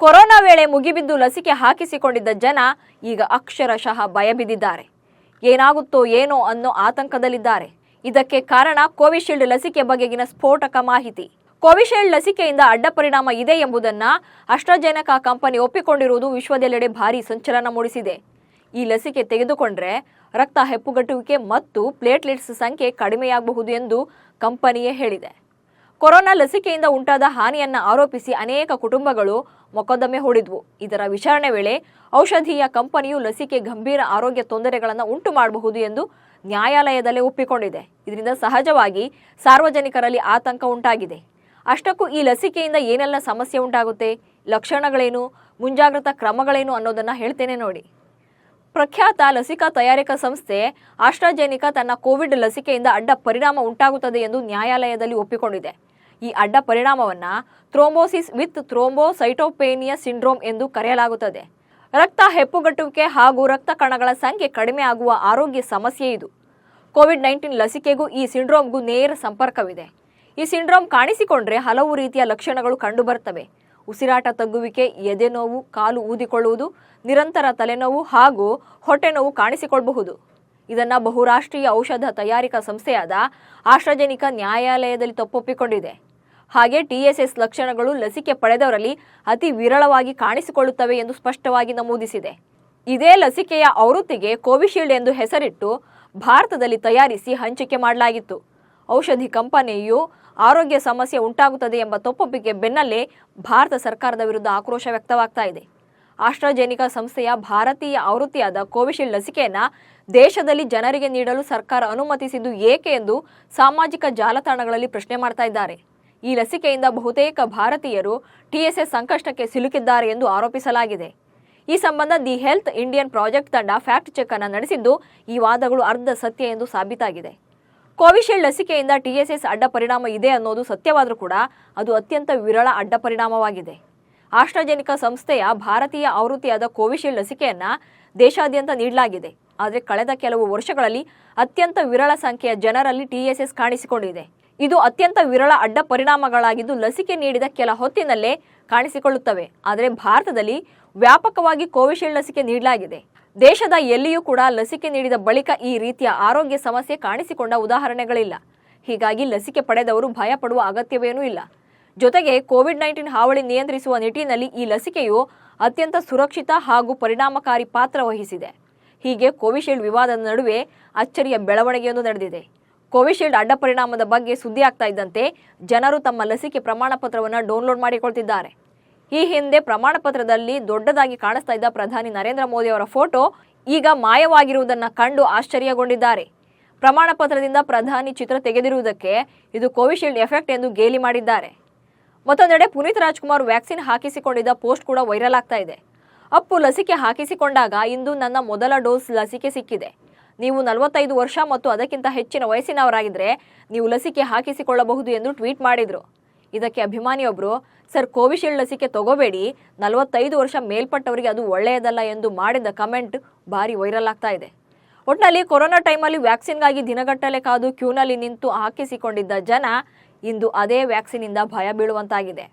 Corona ವೇಳೆ ಮುಗಿಬಿದ್ದು ಲಸಿಕೆ ಹಾಕಿಸಿಕೊಂಡಿದ್ದ ಜನ ಈಗ ಅಕ್ಷರಶಃ ಭಯಬಿದ್ದಿದ್ದಾರೆ. ಏನಾಗುತ್ತೋ ಏನೋ ಅನ್ನೋ ಆತಂಕದಲ್ಲಿದ್ದಾರೆ. ಇದಕ್ಕೆ ಕಾರಣ ಕೋವಿಶೀಲ್ಡ್ ಲಸಿಕೆ ಬಗೆಗಿನ ಸ್ಫೋಟಕ ಮಾಹಿತಿ. ಕೋವಿಶೀಲ್ಡ್ ಲಸಿಕೆಯಿಂದ ಅಡ್ಡ ಪರಿಣಾಮ ಇದೆ ಎಂಬುದನ್ನ ಅಸ್ಟ್ರಾಜೆನಕಾ ಕಂಪನಿ ಒಪ್ಪಿಕೊಂಡಿರುವುದು ವಿಶ್ವದೆಲ್ಲೆಡೆ ಭಾರೀ ಸಂಚಲನ ಮೂಡಿಸಿದೆ. ಈ ಲಸಿಕೆ ತೆಗೆದುಕೊಂಡ್ರೆ ರಕ್ತ ಹೆಪ್ಪುಗಟ್ಟುವಿಕೆ ಮತ್ತು ಪ್ಲೇಟ್ಲೆಟ್ಸ್ ಸಂಖ್ಯೆ ಕಡಿಮೆಯಾಗಬಹುದು ಎಂದು ಕಂಪನಿಯೇ ಹೇಳಿದೆ. ಕೊರೋನಾ ಲಸಿಕೆಯಿಂದ ಉಂಟಾದ ಹಾನಿಯನ್ನ ಆರೋಪಿಸಿ ಅನೇಕ ಕುಟುಂಬಗಳು ಮೊಕದ್ದಮೆ ಹೂಡಿದ್ವು. ಇದರ ವಿಚಾರಣೆ ವೇಳೆ ಔಷಧೀಯ ಕಂಪನಿಯು ಲಸಿಕೆ ಗಂಭೀರ ಆರೋಗ್ಯ ತೊಂದರೆಗಳನ್ನು ಉಂಟು ಮಾಡಬಹುದು ಎಂದು ನ್ಯಾಯಾಲಯದಲ್ಲೇ ಒಪ್ಪಿಕೊಂಡಿದೆ. ಇದರಿಂದ ಸಹಜವಾಗಿ ಸಾರ್ವಜನಿಕರಲ್ಲಿ ಆತಂಕ ಉಂಟಾಗಿದೆ. ಅಷ್ಟಕ್ಕೂ ಈ ಲಸಿಕೆಯಿಂದ ಏನೆಲ್ಲ ಸಮಸ್ಯೆ ಉಂಟಾಗುತ್ತೆ? ಲಕ್ಷಣಗಳೇನು? ಮುಂಜಾಗ್ರತಾ ಕ್ರಮಗಳೇನು ಅನ್ನೋದನ್ನು ಹೇಳ್ತೇನೆ ನೋಡಿ. ಪ್ರಖ್ಯಾತ ಲಸಿಕಾ ತಯಾರಿಕಾ ಸಂಸ್ಥೆ ಆಸ್ಟ್ರಾಜೆನಿಕಾ ತನ್ನ ಕೋವಿಡ್ ಲಸಿಕೆಯಿಂದ ಅಡ್ಡ ಪರಿಣಾಮ ಉಂಟಾಗುತ್ತದೆ ಎಂದು ನ್ಯಾಯಾಲಯದಲ್ಲಿ ಒಪ್ಪಿಕೊಂಡಿದೆ. ಈ ಅಡ್ಡ ಪರಿಣಾಮವನ್ನ ಥ್ರೋಂಬೋಸಿಸ್ ವಿತ್ ಥ್ರೋಂಬೋಸೈಟೋಪೇನಿಯಾ ಸಿಂಡ್ರೋಮ್ ಎಂದು ಕರೆಯಲಾಗುತ್ತದೆ. ರಕ್ತ ಹೆಪ್ಪುಗಟ್ಟುವಿಕೆ ಹಾಗೂ ರಕ್ತ ಕಣಗಳ ಸಂಖ್ಯೆ ಕಡಿಮೆ ಆಗುವ ಆರೋಗ್ಯ ಸಮಸ್ಯೆ ಇದು. ಕೋವಿಡ್ ನೈನ್ಟೀನ್ ಲಸಿಕೆಗೂ ಈ ಸಿಂಡ್ರೋಮ್ಗೂ ನೇರ ಸಂಪರ್ಕವಿದೆ. ಈ ಸಿಂಡ್ರೋಮ್ ಕಾಣಿಸಿಕೊಂಡ್ರೆ ಹಲವು ರೀತಿಯ ಲಕ್ಷಣಗಳು ಕಂಡುಬರುತ್ತವೆ ಉಸಿರಾಟ ತಗ್ಗುವಿಕೆ, ಎದೆನೋವು, ಕಾಲು ಊದಿಕೊಳ್ಳುವುದು, ನಿರಂತರ ತಲೆನೋವು ಹಾಗೂ ಹೊಟ್ಟೆ ನೋವು ಕಾಣಿಸಿಕೊಳ್ಳಬಹುದು. ಇದನ್ನ ಬಹುರಾಷ್ಟ್ರೀಯ ಔಷಧ ತಯಾರಿಕಾ ಸಂಸ್ಥೆಯಾದ ಆಶ್ರಜನಿಕ ನ್ಯಾಯಾಲಯದಲ್ಲಿ ತಪ್ಪೊಪ್ಪಿಕೊಂಡಿದೆ. ಹಾಗೆ ಟಿಎಸ್ಎಸ್ ಲಕ್ಷಣಗಳು ಲಸಿಕೆ ಪಡೆದವರಲ್ಲಿ ಅತಿ ವಿರಳವಾಗಿ ಕಾಣಿಸಿಕೊಳ್ಳುತ್ತವೆ ಎಂದು ಸ್ಪಷ್ಟವಾಗಿ ನಮೂದಿಸಿದೆ. ಇದೇ ಲಸಿಕೆಯ ಆವೃತ್ತಿಗೆ ಕೋವಿಶೀಲ್ಡ್ ಎಂದು ಹೆಸರಿಟ್ಟು ಭಾರತದಲ್ಲಿ ತಯಾರಿಸಿ ಹಂಚಿಕೆ ಮಾಡಲಾಗಿತ್ತು. ಔಷಧಿ ಕಂಪನಿಯು ಆರೋಗ್ಯ ಸಮಸ್ಯೆ ಉಂಟಾಗುತ್ತದೆ ಎಂಬ ತಪ್ಪೊಪ್ಪಿಗೆ ಬೆನ್ನಲ್ಲೇ ಭಾರತ ಸರ್ಕಾರದ ವಿರುದ್ಧ ಆಕ್ರೋಶ ವ್ಯಕ್ತವಾಗ್ತಾ ಇದೆ. ಆಸ್ಟ್ರಾಜೆನಿಕಾ ಸಂಸ್ಥೆಯ ಭಾರತೀಯ ಆವೃತ್ತಿಯಾದ ಕೋವಿಶೀಲ್ಡ್ ಲಸಿಕೆಯನ್ನು ದೇಶದಲ್ಲಿ ಜನರಿಗೆ ನೀಡಲು ಸರ್ಕಾರ ಅನುಮತಿಸಿದ್ದು ಏಕೆ ಎಂದು ಸಾಮಾಜಿಕ ಜಾಲತಾಣಗಳಲ್ಲಿ ಪ್ರಶ್ನೆ ಮಾಡ್ತಾ ಇದ್ದಾರೆ. ಈ ಲಸಿಕೆಯಿಂದ ಬಹುತೇಕ ಭಾರತೀಯರು ಟಿಎಸ್ಎಸ್ ಸಂಕಷ್ಟಕ್ಕೆ ಸಿಲುಕಿದ್ದಾರೆ ಎಂದು ಆರೋಪಿಸಲಾಗಿದೆ. ಈ ಸಂಬಂಧ ದಿ ಹೆಲ್ತ್ ಇಂಡಿಯನ್ ಪ್ರಾಜೆಕ್ಟ್ ತಂಡ ಫ್ಯಾಕ್ಟ್ ಚೆಕ್ ಅನ್ನು ನಡೆಸಿದ್ದು ಈ ವಾದಗಳು ಅರ್ಧ ಸತ್ಯ ಎಂದು ಸಾಬೀತಾಗಿದೆ. ಕೋವಿಶೀಲ್ಡ್ ಲಸಿಕೆಯಿಂದ ಟಿಎಸ್ಎಸ್ ಅಡ್ಡ ಪರಿಣಾಮ ಇದೆ ಅನ್ನೋದು ಸತ್ಯವಾದರೂ ಕೂಡ ಅದು ಅತ್ಯಂತ ವಿರಳ ಅಡ್ಡ ಪರಿಣಾಮವಾಗಿದೆ. ಆಸ್ಟ್ರಾಜೆನಿಕಾ ಸಂಸ್ಥೆಯ ಭಾರತೀಯ ಆವೃತ್ತಿಯಾದ ಕೋವಿಶೀಲ್ಡ್ ಲಸಿಕೆಯನ್ನು ದೇಶಾದ್ಯಂತ ನೀಡಲಾಗಿದೆ. ಆದರೆ ಕಳೆದ ಕೆಲವು ವರ್ಷಗಳಲ್ಲಿ ಅತ್ಯಂತ ವಿರಳ ಸಂಖ್ಯೆಯ ಜನರಲ್ಲಿ ಟಿಎಸ್ಎಸ್ ಕಾಣಿಸಿಕೊಂಡಿದೆ. ಇದು ಅತ್ಯಂತ ವಿರಳ ಅಡ್ಡ ಪರಿಣಾಮಗಳಾಗಿದ್ದು ಲಸಿಕೆ ನೀಡಿದ ಕೆಲ ಹೊತ್ತಿನಲ್ಲೇ ಕಾಣಿಸಿಕೊಳ್ಳುತ್ತವೆ. ಆದರೆ ಭಾರತದಲ್ಲಿ ವ್ಯಾಪಕವಾಗಿ ಕೋವಿಶೀಲ್ಡ್ ಲಸಿಕೆ ನೀಡಲಾಗಿದೆ. ದೇಶದ ಎಲ್ಲಿಯೂ ಕೂಡ ಲಸಿಕೆ ನೀಡಿದ ಬಳಿಕ ಈ ರೀತಿಯ ಆರೋಗ್ಯ ಸಮಸ್ಯೆ ಕಾಣಿಸಿಕೊಂಡ ಉದಾಹರಣೆಗಳಿಲ್ಲ. ಹೀಗಾಗಿ ಲಸಿಕೆ ಪಡೆದವರು ಭಯ ಪಡುವ ಅಗತ್ಯವೇನೂ ಇಲ್ಲ. ಜೊತೆಗೆ ಕೋವಿಡ್ ನೈನ್ಟೀನ್ ಹಾವಳಿ ನಿಯಂತ್ರಿಸುವ ನಿಟ್ಟಿನಲ್ಲಿ ಈ ಲಸಿಕೆಯು ಅತ್ಯಂತ ಸುರಕ್ಷಿತ ಹಾಗೂ ಪರಿಣಾಮಕಾರಿ ಪಾತ್ರ ವಹಿಸಿದೆ. ಹೀಗೆ ಕೋವಿಶೀಲ್ಡ್ ವಿವಾದದ ನಡುವೆ ಅಚ್ಚರಿಯ ಬೆಳವಣಿಗೆಯೊಂದು ನಡೆದಿದೆ. ಕೋವಿಶೀಲ್ಡ್ ಅಡ್ಡ ಪರಿಣಾಮದ ಬಗ್ಗೆ ಸುದ್ದಿ ಆಗ್ತಾ ಇದ್ದಂತೆ ಜನರು ತಮ್ಮ ಲಸಿಕೆ ಪ್ರಮಾಣ ಪತ್ರವನ್ನು ಡೌನ್ಲೋಡ್ ಮಾಡಿಕೊಳ್ತಿದ್ದಾರೆ. ಈ ಹಿಂದೆ ಪ್ರಮಾಣ ಪತ್ರದಲ್ಲಿ ದೊಡ್ಡದಾಗಿ ಕಾಣಿಸ್ತಾ ಇದ್ದ ಪ್ರಧಾನಿ ನರೇಂದ್ರ ಮೋದಿ ಅವರ ಫೋಟೋ ಈಗ ಮಾಯವಾಗಿರುವುದನ್ನ ಕಂಡು ಆಶ್ಚರ್ಯಗೊಂಡಿದ್ದಾರೆ. ಪ್ರಮಾಣ ಪತ್ರದಿಂದ ಪ್ರಧಾನಿ ಚಿತ್ರ ತೆಗೆದಿರುವುದಕ್ಕೆ ಇದು ಕೋವಿಶೀಲ್ಡ್ ಎಫೆಕ್ಟ್ ಎಂದು ಗೇಲಿ ಮಾಡಿದ್ದಾರೆ. ಮತ್ತೊಂದೆಡೆ ಪುನೀತ್ ರಾಜ್ಕುಮಾರ್ ವ್ಯಾಕ್ಸಿನ್ ಹಾಕಿಸಿಕೊಂಡಿದ್ದ ಪೋಸ್ಟ್ ಕೂಡ ವೈರಲ್ ಆಗ್ತಾ ಇದೆ. ಅಪ್ಪು ಲಸಿಕೆ ಹಾಕಿಸಿಕೊಂಡಾಗ ಇಂದು ನನ್ನ ಮೊದಲ ಡೋಸ್ ಲಸಿಕೆ ಸಿಕ್ಕಿದೆ. ನೀವು ನಲವತ್ತೈದು ವರ್ಷ ಮತ್ತು ಅದಕ್ಕಿಂತ ಹೆಚ್ಚಿನ ವಯಸ್ಸಿನವರಾಗಿದ್ದರೆ ನೀವು ಲಸಿಕೆ ಹಾಕಿಸಿಕೊಳ್ಳಬಹುದು ಎಂದು ಟ್ವೀಟ್ ಮಾಡಿದರು. ಇದಕ್ಕೆ ಅಭಿಮಾನಿಯೊಬ್ಬರು ಸರ್, ಕೋವಿಶೀಲ್ಡ್ ಲಸಿಕೆ ತಗೋಬೇಡಿ. ನಲವತ್ತೈದು ವರ್ಷ ಮೇಲ್ಪಟ್ಟವರಿಗೆ ಅದು ಒಳ್ಳೆಯದಲ್ಲ ಎಂದು ಮಾಡಿದ ಕಮೆಂಟ್ ಭಾರಿ ವೈರಲ್ ಆಗ್ತಾ ಇದೆ. ಒಟ್ಟಿನಲ್ಲಿ ಕೊರೋನಾ ಟೈಮಲ್ಲಿ ವ್ಯಾಕ್ಸಿನ್ಗಾಗಿ ದಿನಗಟ್ಟಲೆ ಕಾದು ಕ್ಯೂನಲ್ಲಿ ನಿಂತು ಹಾಕಿಸಿಕೊಂಡಿದ್ದ ಜನ ಇಂದು ಅದೇ ವ್ಯಾಕ್ಸಿನಿಂದ ಭಯ ಬೀಳುವಂತಾಗಿದೆ.